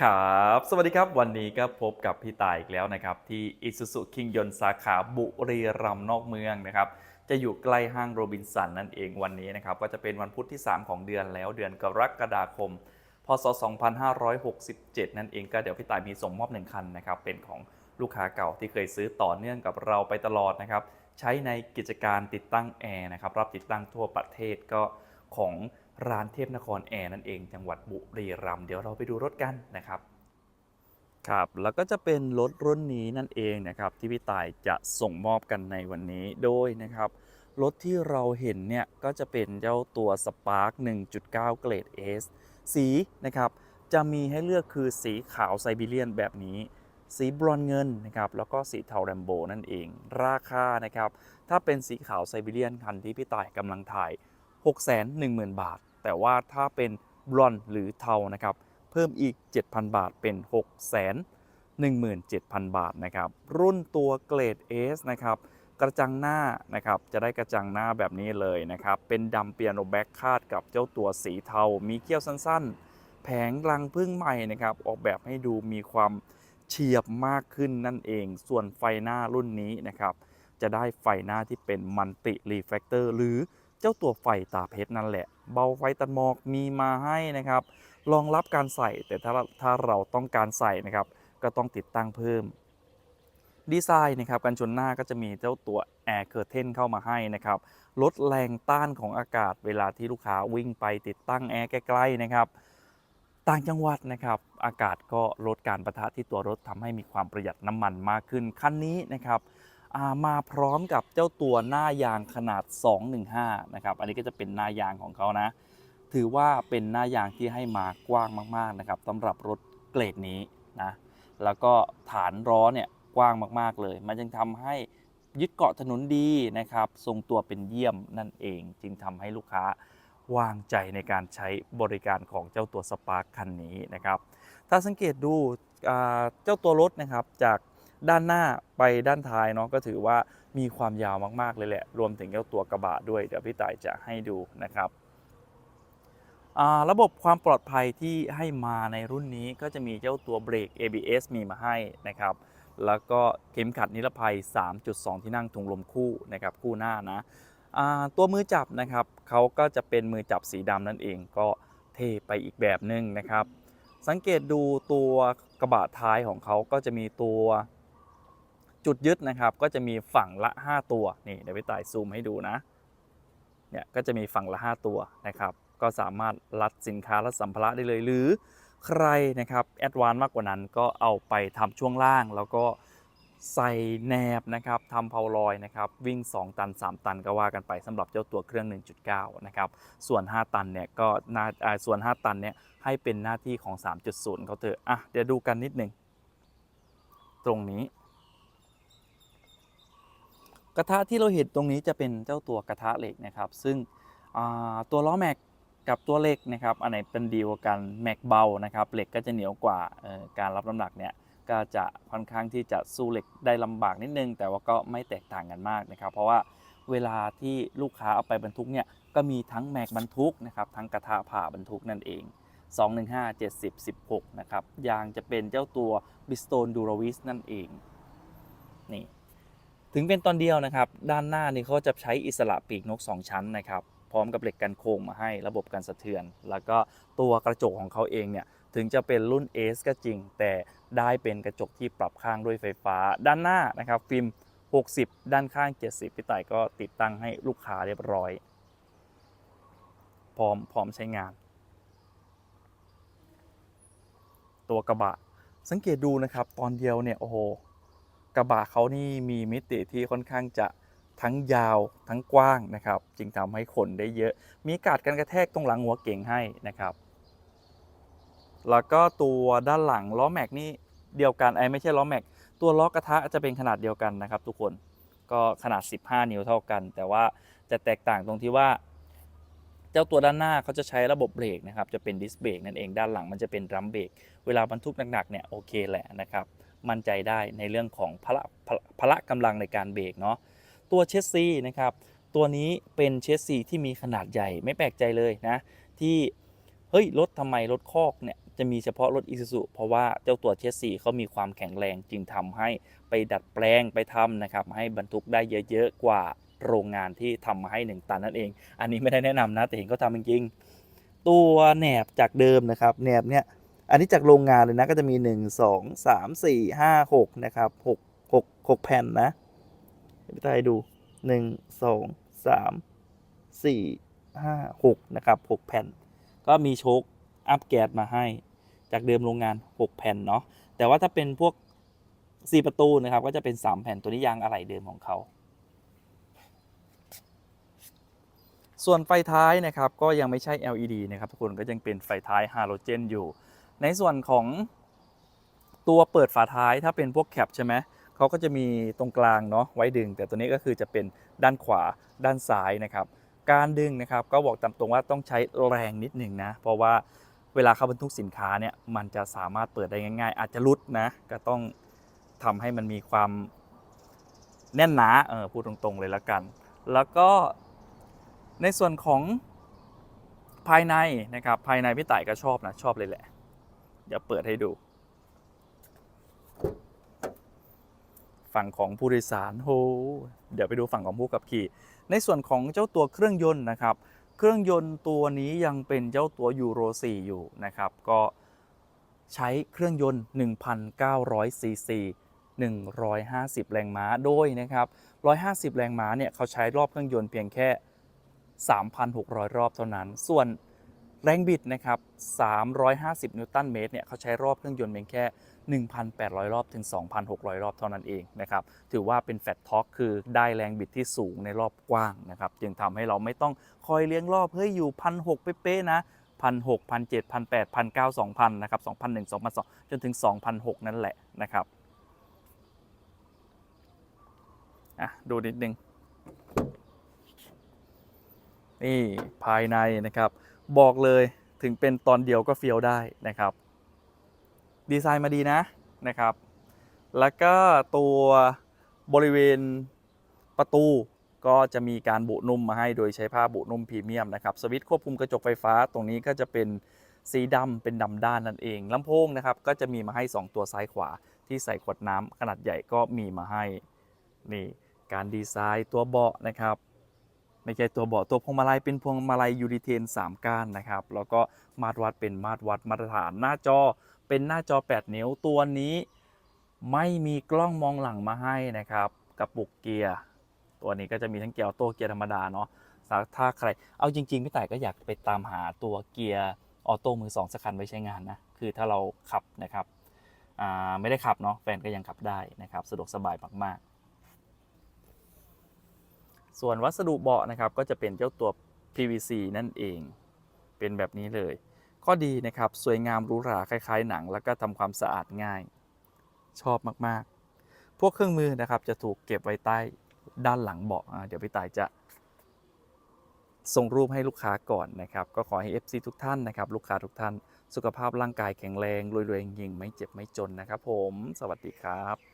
ครับ สวัสดีครับ วันนี้ก็พบกับพี่ตายอีกแล้วนะครับ ที่อิสุสุคิงยนสาขาบุรีรัมย์นอกเมืองนะครับ จะอยู่ใกล้ห้างโรบินสันนั่นเองวันนี้นะครับ ก็จะเป็นวันพุธที่ 3 ของเดือนแล้วเดือนกรกฎาคม พศ 2567 นั่นเองก็เดี๋ยวพี่ตายมีส่งมอบหนึ่งคันนะครับ เป็นของลูกค้าเก่าที่เคยซื้อต่อเนื่องกับเราไปตลอดนะครับ ใช้ในกิจการติดตั้งแอร์นะครับ รับติดตั้งทั่วประเทศก็ของ ร้านเทพนครแอร์นั่นเองจังหวัดบุรีรัมย์เดี๋ยวเราไปดูรถกันนะครับครับแล้วก็จะเป็นรถรุ่นนี้นั่นเองนะครับที่พี่ต่ายจะส่งมอบกันในวันนี้โดยนะครับรถที่เราเห็นเนี่ยก็จะเป็นเจ้าตัว Spark 1.9 เกรด S สีนะครับจะมีให้เลือกคือสีขาวไซบีเรียนแบบนี้ สีบรอนเงินนะครับแล้วก็สีเทาแรมโบนั่นเอง ราคานะครับถ้าเป็นสีขาวไซบีเรียนคันที่พี่ต่ายกำลังถ่าย 610,000 บาท แต่ว่าถ้าเป็นบลอนด์หรือเทานะครับ เพิ่มอีก 7,000 บาทเป็น617,000 บาทนะครับ รุ่นตัวเกรด S นะครับ กระจังหน้านะครับ จะได้กระจังหน้าแบบนี้เลยนะครับ เป็นดำเปียโนแบ็กคาดกับเจ้าตัวสีเทา มีเกี้ยวสั้นๆ แผงรังพึ่งใหม่นะครับ ออกแบบให้ดูมีความเฉียบมากขึ้นนั่นเอง ส่วนไฟหน้ารุ่นนี้นะครับ จะได้ไฟหน้าที่เป็นมัลติรีเฟกเตอร์หรือเจ้าตัวไฟตาเพชรนั่นแหละ เบาไฟตัดหมอกมีมาให้นะครับรองรับการใส่แต่ถ้าถ้าเราต้องการใส่นะครับ ก็ต้องติดตั้งเพิ่มดีไซน์นะครับกันชนหน้าก็จะมีเจ้าตัว Air Curtain เข้ามาให้นะครับลดแรงต้านของอากาศเวลาที่ลูกค้าวิ่งไปติดตั้งแอร์ใกล้ๆนะครับต่างจังหวัดนะครับ อากาศก็ลดการประทะที่ตัวรถทำให้มีความประหยัดน้ำมันมากขึ้น คันนี้นะครับ มาพร้อมกับเจ้าตัวหน้ายางขนาด 215 นะครับ อันนี้ก็จะเป็นหน้ายางของเขานะ ถือว่าเป็นหน้ายางที่ให้มากว้างมาก ๆ นะครับสำหรับรถเกรดนี้นะ แล้วก็ฐานล้อเนี่ยกว้างมากๆเลย มันจึงทำให้ยึดเกาะถนนดีนะครับ ทรงตัวเป็นเยี่ยมนั่นเอง จึงทำให้ลูกค้าวางใจในการใช้บริการของเจ้าตัวสปาร์คคันนี้นะครับ ถ้าสังเกตดูเจ้าตัวรถนะครับจาก ด้านหน้าไปด้านท้ายเนาะก็ถือว่ามีความยาวมากๆเลยแหละ รวมถึงเจ้าตัวกระบะด้วย เดี๋ยวพี่ต่ายจะให้ดูนะครับระบบความปลอดภัยที่ให้มาในรุ่นนี้ก็จะมีเจ้าตัวเบรก ABS มีมาให้นะครับ แล้วก็เข็มขัดนิรภัย 3.2 ที่นั่งถุงลมคู่นะครับคู่หน้านะตัวมือจับนะครับเขาก็จะเป็นมือจับสีดำนั่นเองก็เทไปอีกแบบหนึ่งนะครับ สังเกตดูตัวกระบะท้ายของเขาก็จะมีตัว จุดยึดนะครับก็จะมีฝั่งละ 5 ตัวนี่เดี๋ยวพี่ต่ายซูมให้ดูนะเนี่ยก็จะมีฝั่งละ 5 ตัวนะครับก็สามารถรัดสินค้าและสัมภาระได้เลย หรือใครนะครับแอดวานมากกว่านั้นก็เอาไปทำช่วงล่าง แล้วก็ใส่แหนบนะครับทำเพาลอยนะครับวิ่ง 2 ตัน 3 ตันก็ว่ากันไปสำหรับเจ้าตัวเครื่อง 1.9 นะครับส่วน 5 ตันเนี่ยก็น่าส่วน 5 ตันเนี่ยให้เป็นหน้าที่ของ 3.0เขาเถอะอะเดี๋ยวดูกันนิดหนึ่งตรงนี้ ระทะที่เราเห็นตรงนี้จะเป็นเจ้าตัวกระทะเหล็กนะครับ ซึ่งตัวล้อแม็กกับตัวเหล็กนะครับ อันไหนเป็นดีกว่ากันแม็กเบานะครับเหล็กก็จะเหนียวกว่าการรับน้ำหนักเนี่ยก็จะค่อนข้างที่จะสู้เหล็กได้ลำบากนิดนึง แต่ว่าก็ไม่แตกต่างกันมากนะครับ เพราะว่าเวลาที่ลูกค้าเอาไปบรรทุกเนี่ยก็มีทั้งแม็กบรรทุกนะครับทั้งกระทะผ่าบรรทุกนั่นเอง 215 70 16 นะครับยางจะเป็นเจ้าตัว Bridgestone Duravis นั่นเองนี่ ถึงเป็นตอนเดียวนะครับ ด้านหน้านี่เขาจะใช้อิสระปีกนก 2 ชั้นนะครับ พร้อมกับเหล็กกันโค้งมาให้ระบบการสะเทือน แล้วก็ตัวกระจกของเขาเองเนี่ยถึงจะเป็นรุ่น S ก็จริง แต่ได้เป็นกระจกที่ปรับข้างด้วยไฟฟ้า ด้านหน้านะครับฟิล์ม 60 ด้านข้าง 70 พี่ต่ายก็ติดตั้งให้ลูกค้าเรียบร้อย พร้อมพร้อมใช้งาน ตัวกระบะ สังเกตดูนะครับ ตอนเดียวเนี่ยโอ้โห กระบะเขานี่มีมิติที่ค่อนข้างจะทั้งยาวทั้งกว้างนะครับ จึงทำให้ขนได้เยอะ มีการดกันกระแทกตรงหลังหัวเก่งให้นะครับ แล้วก็ตัวด้านหลังล้อแม็กนี่เดียวกันไอ้ไม่ใช่ล้อแม็กตัวล้อกระทะจะเป็นขนาดเดียวกันนะครับ ทุกคนก็ขนาด 15 นิ้วเท่ากัน แต่ว่าจะแตกต่างตรงที่ว่า เจ้าตัวด้านหน้าเขาจะใช้ระบบเบรกนะครับ จะเป็นดิสเบรกนั่นเองด้านหลังมันจะเป็นดรัมเบรกเวลาบรรทุกหนักๆเนี่ยโอเคแหละนะครับ มั่นใจได้ในเรื่องของพละพละพละกำลังในการเบรกเนาะตัวเชสซีนะครับตัวนี้เป็นเชสซีที่มีขนาดใหญ่ไม่แปลกใจเลยนะ ที่เฮ้ยรถทำไมรถคอกเนี่ยจะมีเฉพาะรถ Isuzu เพราะว่าเจ้าตัวเชสซีเขามีความแข็งแรงจึงทำให้ไปดัดแปลงไปทำนะครับให้บรรทุกได้เยอะๆกว่าโรงงานที่ทำมาให้ 1 ตันนั่นเอง อันนี้ไม่ได้แนะนำนะแต่เห็นเขาทำจริงๆตัวแหนบจากเดิมนะครับแหนบเนี่ย อันนี้จากโรงงานเลยนะก็จะมี 1 2 3 4 5 6 นะครับ6 6 6 แผ่นนะพี่ตายดู 1 2 3 4 5 6 นะครับ 6 แผ่น ก็มีโชคอัพแก๊สมาให้ จากเดิมโรงงาน 6 แผ่นเนาะแต่ว่าถ้าเป็นพวก 4 ประตูนะครับก็จะเป็น 3 แผ่นตัวนี้ยางอะไหล่เดิมของเขาส่วนไฟท้ายนะครับก็ยังไม่ใช่ LED นะครับทุกคนก็ยังเป็นไฟท้ายฮาโลเจนอยู่ ในส่วนของตัวเปิดฝาท้ายถ้าเป็นพวกแคปใช่ไหมเขาก็จะมีตรงกลางเนาะไว้ดึง แต่ตัวนี้ก็คือจะเป็นด้านขวาด้านซ้ายนะครับ การดึงนะครับก็บอกตามตรงว่าต้องใช้แรงนิดหนึ่งนะ เพราะว่าเวลาเข้าบรรทุกสินค้าเนี่ยมันจะสามารถเปิดได้ง่าย ๆ อาจจะรุดนะก็ต้องทำให้มันมีความแน่นหนาเออพูดตรงๆเลยละกัน แล้วก็ในส่วนของภายในนะครับภายในพี่ต่ายก็ชอบนะชอบเลยแหละ เดี๋ยวเปิดให้ดู ฝั่งของผู้โดยสารโหเดี๋ยวไปดูฝั่งของผู้ขับขี่ ในส่วนของเจ้าตัวเครื่องยนต์นะครับ เครื่องยนต์ตัวนี้ยังเป็นเจ้าตัวยูโร 4 อยู่นะครับ ก็ใช้เครื่องยนต์1,900ซีซี150 แรงม้า โดยนะครับ 150 แรงม้าเนี่ยเขาใช้รอบเครื่องยนต์เพียงแค่ 3,600 รอบเท่านั้น ส่วน แรงบิดนะครับ 350 นิวตันเมตร เนี่ยเขาใช้รอบเครื่องยนต์เพียงแค่ 1,800 รอบถึง 2,600 รอบเท่านั้นเองนะครับ ถือว่าเป็นแฟตท็อกคือได้แรงบิดที่สูงในรอบกว้างนะครับ จึงทำให้เราไม่ต้องคอยเลี้ยงรอบ เฮ้ย อยู่พันหเป๊ะๆนะพันหกพันเจ็ดพันแปดพันเก้าสองพันนะครับสองพันหนึ่งสองพันสองจนถึงสองพันหกนั่นแหละนะครับอะดูนิดนึงนี่ภายในนะครับ บอกเลยถึงเป็นตอนเดียวก็เฟี้ยวได้นะครับ ดีไซน์มาดีนะนะครับ แล้วก็ตัวบริเวณประตูก็จะมีการบุนุ่มมาให้โดยใช้ผ้าบุนุ่มพรีเมียมนะครับสวิตช์ควบคุมกระจกไฟฟ้าตรงนี้ก็จะเป็นสีดำเป็นดำด้านนั่นเองลำโพงนะครับก็จะมีมาให้ 2 ตัวซ้ายขวาที่ใส่ขวดน้ำขนาดใหญ่ก็มีมาให้นี่การดีไซน์ตัวเบาะนะครับ ไม่ใช่ตัวเบาะตัวพวงมาลัยเป็นพวงมาลัยยูริเทน 3 ก้านนะครับ แล้วก็มาตรวัดเป็นมาตรวัดมาตรฐานหน้าจอเป็นหน้าจอ 8 นิ้วตัวนี้ไม่มีกล้องมองหลังมาให้นะครับกระปุกเกียร์ตัวนี้ก็จะมีทั้งเกียร์ออโต้เกียร์ธรรมดาเนาะถ้าใคร เอาจริงๆพี่ต่ายก็อยากไปตามหาตัวเกียร์ออโต้มือสองสักคันไว้ใช้งานนะคือถ้าเราขับนะครับไม่ได้ขับเนาะแฟนก็ยังขับได้นะครับ สะดวกสบายมากๆ ส่วนวัสดุเบาะนะครับก็จะเป็นเจ้าตัว PVC นั่นเอง เป็นแบบนี้เลย ข้อดีนะครับสวยงามหรูหราคล้ายๆ หนัง แล้วก็ทำความสะอาดง่าย ชอบมากๆ พวกเครื่องมือนะครับจะถูกเก็บไว้ใต้ด้านหลังเบาะเดี๋ยวพี่ตายจะส่งรูปให้ลูกค้าก่อนนะครับ ก็ขอให้ FC ทุกท่านนะครับ ลูกค้าทุกท่าน สุขภาพร่างกายแข็งแรงรวยๆยิงไม่เจ็บไม่จนนะครับผม สวัสดีครับ